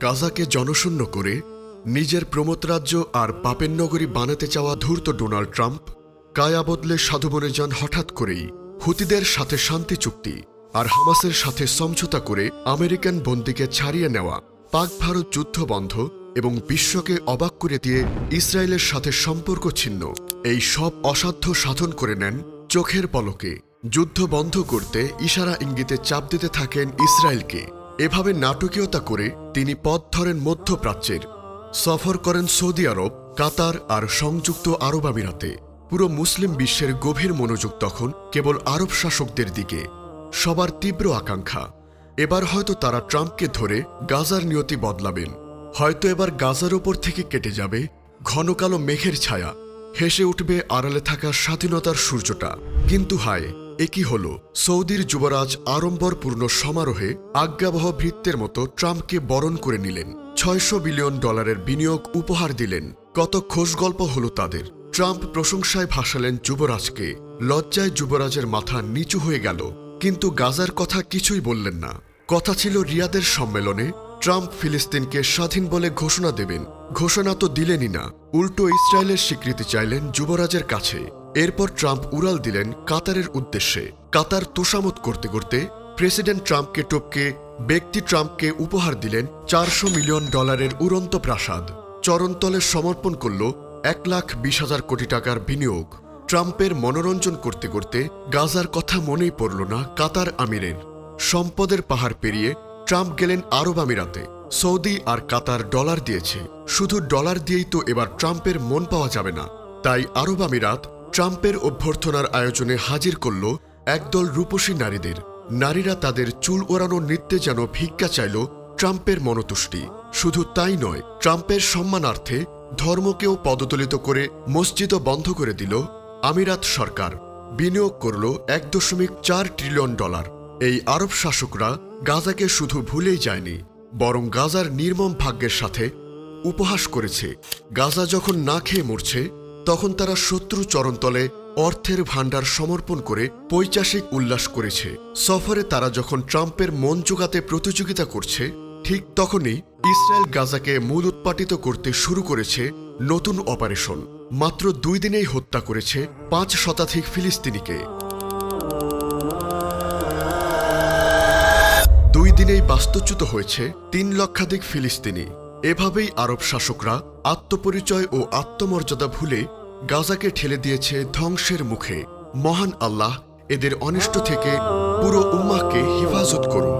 গাজাকে জনশূন্য করে নিজের প্রমোদ রাজ্য আর পাপের নগরী বানাতে চাওয়া ধূর্ত ডোনাল্ড ট্রাম্প কায়া বদলে সাধু বনে যান হঠাৎ করেই হুতিদের সাথে শান্তি চুক্তি আর হামাসের সাথে সমঝোতা করে আমেরিকান বন্দীকে ছাড়িয়ে নেওয়া পাক ভারত যুদ্ধ বন্ধ এবং বিশ্বকে অবাক করে দিয়ে ইসরায়েলের সাথে সম্পর্ক ছিন্ন। এই সব অসাধ্য সাধন করে নেন চোখের পলকে। যুদ্ধ বন্ধ করতে ইশারা ইঙ্গিতে চাপ দিতে থাকেন ইসরায়েলকে। এভাবে নাটকীয়তা করে তিনি পথ ধরেন মধ্যপ্রাচ্যের। সফর করেন সৌদি আরব, কাতার আর সংযুক্ত আরব আমিরাতে। পুরো মুসলিম বিশ্বের গভীর মনোযোগ তখন কেবল আরব শাসকদের দিকে। সবার তীব্র আকাঙ্ক্ষা। এবার হয়তো তারা ট্রাম্পকে ধরে গাজার নিয়তি বদলাবেন। হয়তো এবার গাজার ওপর থেকে কেটে যাবে ঘন কালো মেঘের ছায়া। হেসে উঠবে আড়ালে থাকা স্বাধীনতার সূর্যটা। কিন্তু হায় এ কি হল সৌদির যুবরাজ আড়ম্বরপূর্ণ সমারোহে আজ্ঞাবহ ভৃত্যের মতো ট্রাম্পকে বরণ করে নিলেন। ছয়শো বিলিয়ন ডলারের বিনিয়োগ উপহার দিলেন। কত খোশ গল্প হল তাদের। ট্রাম্প প্রশংসায় ভাসালেন যুবরাজকে। লজ্জায় যুবরাজের মাথা নিচু হয়ে গেল। কিন্তু গাজার কথা কিছুই বললেন না। কথা ছিল রিয়াদের সম্মেলনে। ট্রাম্প ফিলিস্তিনকে স্বাধীন বলে ঘোষণা দেবেন। ঘোষণা তো দিলেনই না। উল্টো ইসরায়েলের স্বীকৃতি চাইলেন যুবরাজের কাছে। এরপর ট্রাম্প উড়াল দিলেন কাতারের উদ্দেশ্যে। কাতার তোষামত করতে করতে প্রেসিডেন্ট ট্রাম্পকে টপকে, ব্যক্তি ট্রাম্পকে উপহার দিলেন চারশো মিলিয়ন ডলারের উড়ন্ত প্রাসাদ। চরণতলে সমর্পণ করল এক লাখ বিশ হাজার কোটি টাকার বিনিয়োগ। ট্রাম্পের মনোরঞ্জন করতে করতে গাজার কথা মনেই পড়ল না কাতার আমিরের। সম্পদের পাহাড় পেরিয়ে ট্রাম্প গেলেন আরব আমিরাতে। সৌদি আর কাতার ডলার দিয়েছে। শুধু ডলার দিয়েই তো এবার ট্রাম্পের মন পাওয়া যাবে না। তাই আরব আমিরাত ট্রাম্পের অভ্যর্থনার আয়োজনে হাজির করল একদল রূপসী নারীদের। নারীরা তাদের চুল ওড়ানোর নৃত্যে যেন ভিক্ষা চাইল ট্রাম্পের মনতুষ্টি। শুধু তাই নয়, ট্রাম্পের সম্মানার্থে ধর্মকেও পদতলিত করে মসজিদও বন্ধ করে দিল আমিরাত সরকার। বিনিয়োগ করল এক দশমিক চার ট্রিলিয়ন ডলার। এই আরব শাসকরা গাজাকে শুধু ভুলেই যায়নি, বরং গাজার নির্মম ভাগ্যের সাথে উপহাস করেছে। গাজা যখন না খেয়ে মরছে তখন তারা শত্রু চরণতলে অর্থের ভাণ্ডার সমর্পণ করে পৈচাসিক উল্লাস করেছে। সফরে তারা যখন ট্রাম্পের মন জোগাতে প্রতিযোগিতা করছে, ঠিক তখনই ইসরায়েল গাজাকে মূল উৎপাটিত করতে শুরু করেছে নতুন অপারেশন। মাত্র দুই দিনেই হত্যা করেছে পাঁচ শতাধিক ফিলিস্তিনিকে। দুই দিনেই বাস্তুচ্যুত হয়েছে তিন লক্ষাধিক ফিলিস্তিনি। এভাবেই আরব শাসকরা আত্মপরিচয় ও আত্মমর্যাদা ভুলে গাজাকে ঠেলে দিয়েছে ধ্বংসের মুখে। মহান আল্লাহ এদের অনিষ্ট থেকে পুরো উম্মাহকে হেফাজত করুন।